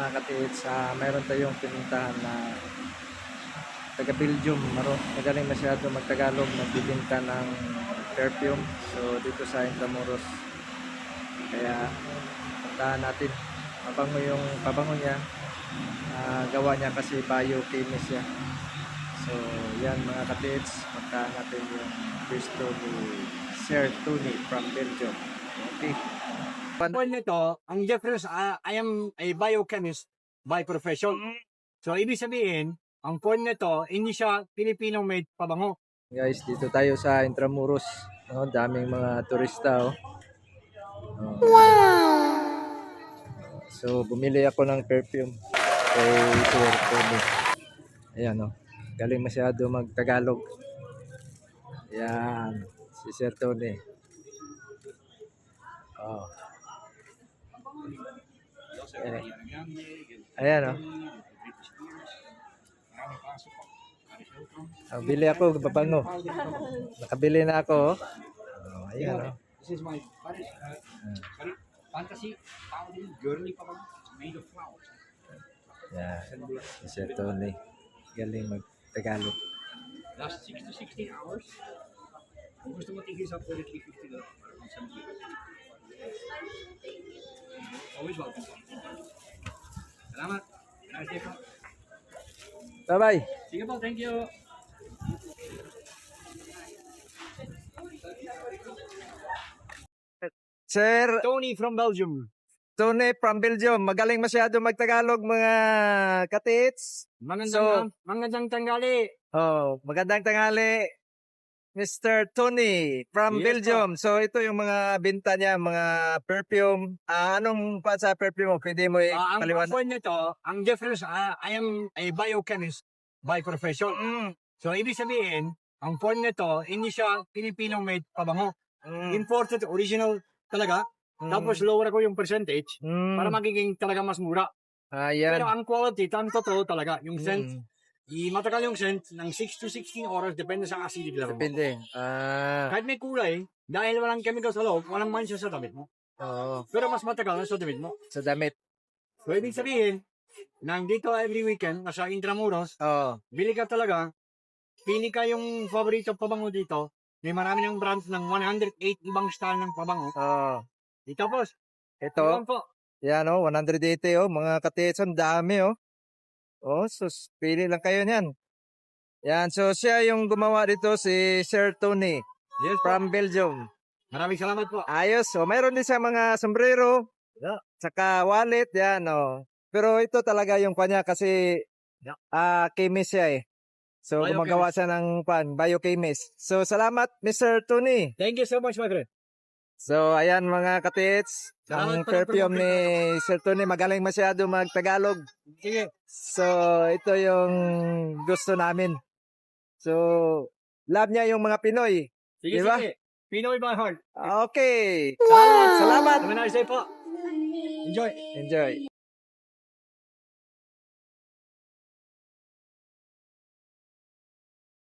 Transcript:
mga katiits, ah, mayroon tayong pinuntahan na taga Belgium, maro, magaling masyado magtagalog, nagbibinta ng perfume. So dito sa Intramuros. Kaya puntahan natin. Mabango yung pabango niya. Ah, gawa niya kasi biochemist siya. So yan mga katiits, puntahan natin yung pwesto ni Sir Tony from Belgium. Okay. Point nito, ang difference, ah, I am a biochemist by profession. So, ibig sabihin, ang point nito, hindi siya Filipino-made pabango. Guys, dito tayo sa Intramuros. No, daming mga turista oh. Oh. So, bumili ako ng perfume kay Sir Tony. Ayan oh. Galing masyado mag-Tagalog. Ayan, si Sir Tony. Oh. Eh. Ayan oh. Oh, bili ako, babango. Nakabili na ako. oh. Oh, ayan oh. This is my uh, fantasy journey pabango made of flowers. Yan. Si Tony. Galing mag-Tagalog. Last 6 to 16 hours. Kung gusto mo tigil sa 4350 dollars, parang 70 Always welcome. Salamat. Day po. Bye-bye. Sige po, thank you. Sir Tony from Belgium. Tony from Belgium. Magaling masyado mag-Tagalog mga katits. Magandang, magandang tanggali. Oh, magandang tanghali. Mr. Tony from Yes, Belgium. So ito yung mga binta niya, mga perfume. Ah, anong pa sa perfume mo? Pwede mo Ah, ang ipaliwanag? point nito, ang difference, ah, I am a biochemist by profession. Mm, So, ibig sabihin, ang point nito, hindi siya Filipino-made pabango. mm, Imported, original talaga. mm, Tapos lower ko yung percentage mm. para magiging talaga mas mura. Ayan. Pero ang quality, ang totoo talaga, yung scent, Mm, i matagal yung scent ng 6 to 16 oras, depende sa acidity level mo. Depende. Ah, Kahit may kulay, dahil walang chemical sa loob, walang mansya sa damit mo. oo. Pero mas matagal na sa damit mo. Sa damit. So, ibig sabihin, nang dito every weekend, nasa Intramuros, Oo. bili ka talaga, pili ka yung paborito pabango dito, may marami ng brands ng 108 ibang style ng pabango. Oo. Di tapos, Ito. po. Yan oh, 180 oh, mga katetson, dami oh. Oh, sus, pili lang kayo niyan. Yan, so siya yung gumawa dito, si Sir Tony Yes po. from Belgium. Maraming salamat po. Ayos, so mayroon din siya mga sombrero, Yeah. saka wallet, yan oh. Pero ito talaga yung kanya kasi Yeah. ah chemist siya eh. So Biochemist. gumagawa siya ng pan, biochemist. So salamat Mr. Tony. Thank you so much, my friend. So, ayan mga katits. Ang Salamat perfume ni Sir Tony, magaling masyado mag-Tagalog. Sige. So, ito yung gusto namin. So, love niya yung mga Pinoy. Sige, Diba? sige. Pinoy by heart. Okay. Salamat. Salamat. Nice day po. Enjoy. Enjoy.